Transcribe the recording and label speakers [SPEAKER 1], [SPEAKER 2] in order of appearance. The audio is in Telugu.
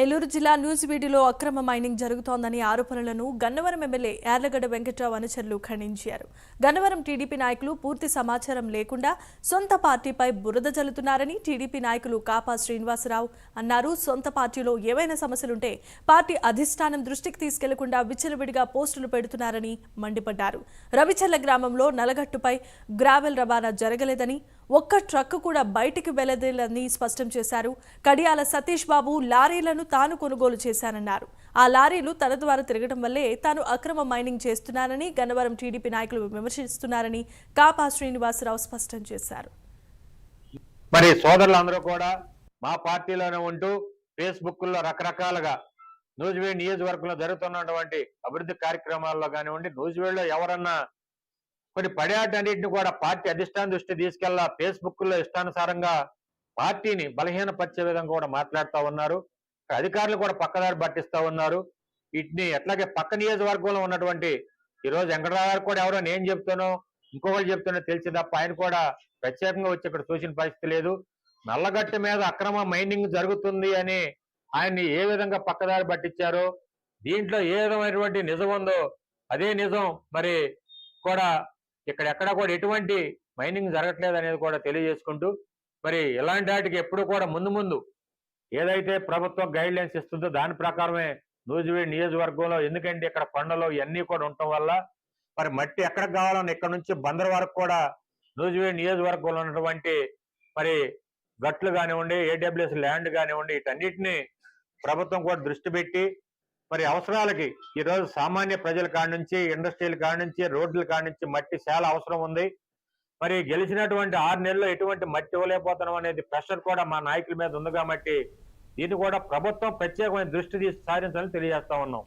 [SPEAKER 1] ఏలూరు జిల్లా న్యూజివీడిలో అక్రమ మైనింగ్ జరుగుతోందని ఆరోపణలను గన్నవరం ఎమ్మెల్యే యార్లగడ్డ వెంకట్రావు అనుచరులు ఖండించారు. గన్నవరం టీడీపీ నాయకులు పూర్తి సమాచారం లేకుండా సొంత పార్టీపై బురద జల్లుతున్నారని టీడీపీ నాయకులు కాపా శ్రీనివాసరావు అన్నారు. సొంత పార్టీలో ఏవైనా సమస్యలుంటే పార్టీ అధిష్టానం దృష్టికి తీసుకెళ్ళకుండా విచ్చలవిడిగా పోస్టులు పెడుతున్నారని మండిపడ్డారు. రవిచల్ల గ్రామంలో నలగట్టుపై గ్రావెల్ రవాణా జరగలేదని ఒక్క ట్రక్ కూడా బయటికి వెళ్ళదేలని స్పష్టం చేశారు. కడియాల సతీష్ బాబు లారీలను తాను కొనుగోలు చేశానన్నారు. ఆ లారీలు తన ద్వారా తిరగడం వల్లే తాను అక్రమ మైనింగ్ చేస్తున్నానని గన్నవరం టీడీపీ నాయకులు విమర్శిస్తున్నారని కాపా శ్రీనివాసరావు స్పష్టం చేశారు.
[SPEAKER 2] మరి సోదరులందరూ కూడా మా పార్టీలోనే ఉంటూ ఫేస్బుక్లో రకరకాలుగా నూజివేడ్ నియోజకవర్గంలో జరుగుతున్నటువంటి అభివృద్ధి కార్యక్రమాల్లో కానివ్వండి నూజివేడ్లో ఎవరన్నా కొన్ని పడేటన్నింటిని కూడా పార్టీ అధిష్టాన దృష్టి తీసుకెళ్ళా ఫేస్బుక్లో ఇష్టానుసారంగా పార్టీని బలహీనపరిచే విధంగా కూడా మాట్లాడుతూ ఉన్నారు. అధికారులు కూడా పక్కదారి పట్టిస్తా ఉన్నారు. వీటిని ఎట్లాగే పక్క నియోజకవర్గంలో ఉన్నటువంటి ఈరోజు వెంకటరావు గారు కూడా ఎవరో నేను చెప్తానో ఇంకొకరు చెప్తానో తెలిసి తప్ప ఆయన కూడా ప్రత్యేకంగా వచ్చి ఇక్కడ చూసిన పరిస్థితి లేదు. నల్లగట్ట మీద అక్రమ మైనింగ్ జరుగుతుంది అని ఆయన్ని ఏ విధంగా పక్కదారి పట్టించారో దీంట్లో ఏ విధమైనటువంటి నిజం ఉందో అదే నిజం మరి కూడా ఇక్కడ ఎక్కడ కూడా ఎటువంటి మైనింగ్ జరగట్లేదు అనేది కూడా తెలియజేసుకుంటూ మరి ఇలాంటి వాటికి ఎప్పుడు కూడా ముందు ముందు ఏదైతే ప్రభుత్వం గైడ్ లైన్స్ ఇస్తుందో దాని ప్రకారమే నూజివీడ్ నియోజకవర్గంలో ఎందుకంటే ఇక్కడ కొండలు ఇవన్నీ కూడా ఉండటం వల్ల మరి మట్టి ఎక్కడికి కావాలని ఇక్కడ నుంచి బందర్ వరకు కూడా నూజివీడ్ నియోజకవర్గంలో ఉన్నటువంటి మరి గట్లు కానివ్వండి ఏడబ్ల్యూఎస్ ల్యాండ్ కానివ్వండి వీటన్నిటిని ప్రభుత్వం కూడా దృష్టి పెట్టి మరి అవసరాలకి ఈరోజు సామాన్య ప్రజల కాడ నుంచి ఇండస్ట్రీల కాడ నుంచి రోడ్ల కాడ నుంచి మట్టి చాలా అవసరం ఉంది. మరి గెలిచినటువంటి ఆరు నెలల్లో ఎటువంటి మట్టి ఇవ్వలేకపోతున్నాం అనేది ప్రెషర్ కూడా మా నాయకుల మీద ఉంది కాబట్టి దీన్ని కూడా ప్రభుత్వం ప్రత్యేకమైన దృష్టి తీసి సారించాలని తెలియజేస్తా ఉన్నాం.